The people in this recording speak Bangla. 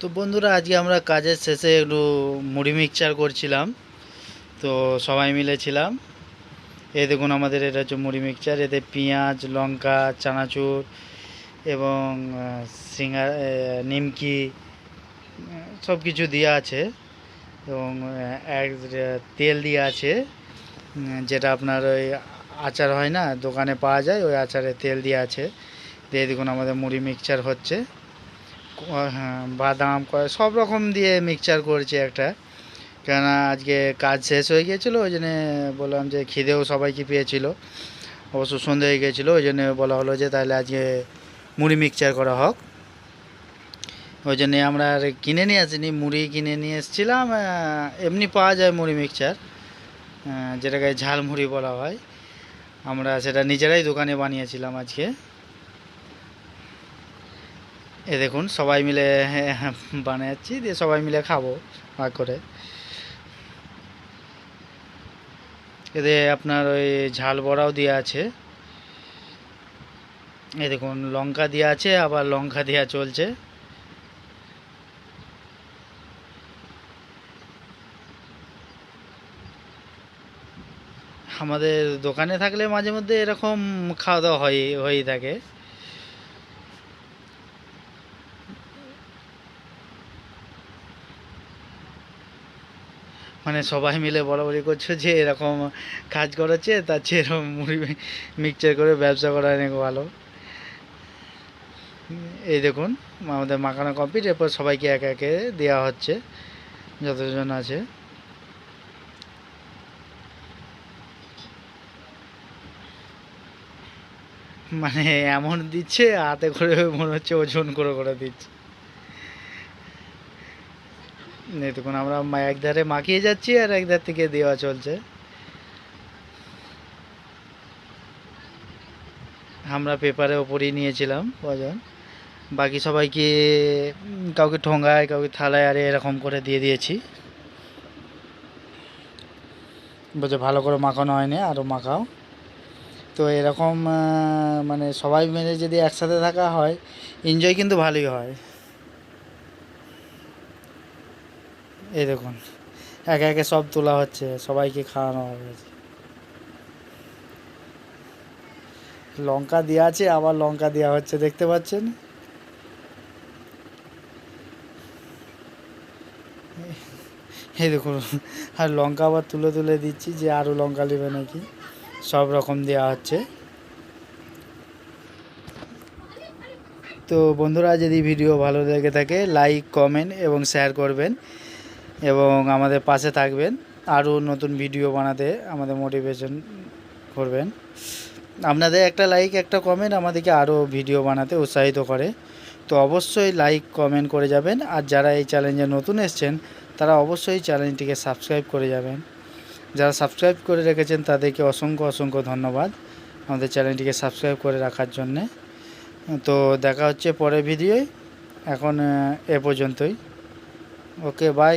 তো বন্ধুরা, আজকে আমরা কাজের শেষে একটু মুড়ি মিক্সচার করছিলাম। তো সবাই মিলে ছিলাম। এই দেখুন আমাদের এটা হচ্ছে মুড়ি মিক্সচার। এতে পেঁয়াজ, লঙ্কা, চানাচুর এবং সিঙ্গার নিমকি, সব কিছু দেওয়া আছে এবং এক তেল দেওয়া আছে। যেটা আপনার ওই আচার হয় না, দোকানে পাওয়া যায়, ওই আচারে তেল দিয়ে আছে। দিয়ে দেখুন আমাদের মুড়ি মিক্সচার হচ্ছে। বাদাম কয় সব রকম দিয়ে মিক্সচার করছে একটা। কেননা আজকে কাজ শেষ হয়ে গিয়েছিল, ওই জন্যে বললাম যে খিদেও সবাইকে পেয়েছিল। অবশ্য সন্ধে হয়ে গিয়েছিল, ওই জন্য বলা হলো যে তাহলে আজকে মুড়ি মিক্সচার করা হোক। ওই জন্যে আমরা আর কিনে নিয়ে আসিনি, মুড়ি কিনে নিয়ে এসেছিলাম এমনি পাওয়া যায় মুড়ি মিক্সচার যেটাকে ঝাল মুড়ি বলা হয়। আমরা সেটা নিজেরাই দোকানে বানিয়েছিলাম আজকে। এ দেখুন, সবাই মিলে বানাচ্ছি, দিয়ে সবাই মিলে খাব, ভাগ করে। এতে আপনার ওই ঝাল বড়াও দেওয়া আছে। এ দেখুন, লঙ্কা দেওয়া আছে, আবার লঙ্কা দেওয়া চলছে। আমাদের দোকানে থাকলে মাঝে মধ্যে এরকম খাওয়া দাওয়া হয়, হয়েই থাকে। মানে সবাই মিলে বলাবলি করছ যে এরকম কাজ করাচ্ছে, তার চেয়ে এরকম মুড়ি মিক্সচার করে ব্যবসা করা অনেক ভালো। এই দেখুন, আমাদের মাখানো কমপ্লিট এরপর সবাইকে একে একে দেওয়া হচ্ছে, যতজন আছে। মানে এমন দিচ্ছে, হাতে করে মনে হচ্ছে ওজন করে করে দিচ্ছে। দেখুন, আমরা এক ধারে মাখিয়ে যাচ্ছি আর এক ধার থেকে দেওয়া চলছে। আমরা পেপারে ওপরেই নিয়েছিলাম কজন বাকি সবাইকে কাউকে ঠোঙ্গায় কাউকে থালায়, আরে এরকম করে দিয়ে দিয়েছি। বলছে, ভালো করে মাখানো হয়নি আরও মাখাও। তো এরকম মানে সবাই মিলে যদি একসাথে থাকা হয় এনজয় কিন্তু ভালোই হয়। এই দেখুন, একে একে সব তোলা হচ্ছে, সবাইকে খাওয়ানো হবে। লঙ্কা দেওয়া আছে, আবার লঙ্কা দেওয়া হচ্ছে, দেখতে পাচ্ছেন? এই দেখুন, আর লঙ্কা আবার তুলে তুলে দিচ্ছি, যে আরও লঙ্কা নেবে নাকি? সব রকম দেওয়া হচ্ছে। তো বন্ধুরা, যদি ভিডিও ভালো লেগে থাকে, লাইক, কমেন্ট এবং শেয়ার করবেন। এবং আমাদের পাশে থাকবেন, আরও নতুন ভিডিও বানাতে আমাদের মোটিভেশন করবেন। আপনাদের একটা লাইক একটা কমেন্ট আমাদেরকে আরও ভিডিও বানাতে উৎসাহিত করে। তো অবশ্যই লাইক কমেন্ট করে যাবেন, আর যারা এই চ্যালেঞ্জে নতুন এসছেন, তারা অবশ্যই চ্যানেলটিকে সাবস্ক্রাইব করে যাবেন। যারা সাবস্ক্রাইব করে রেখেছেন, তাদেরকে অসংখ্য অসংখ্য ধন্যবাদ আমাদের চ্যানেলটিকে সাবস্ক্রাইব করে রাখার জন্যে। তো দেখা হচ্ছে পরের ভিডিওয় এখন, এ পর্যন্তই। Okay bye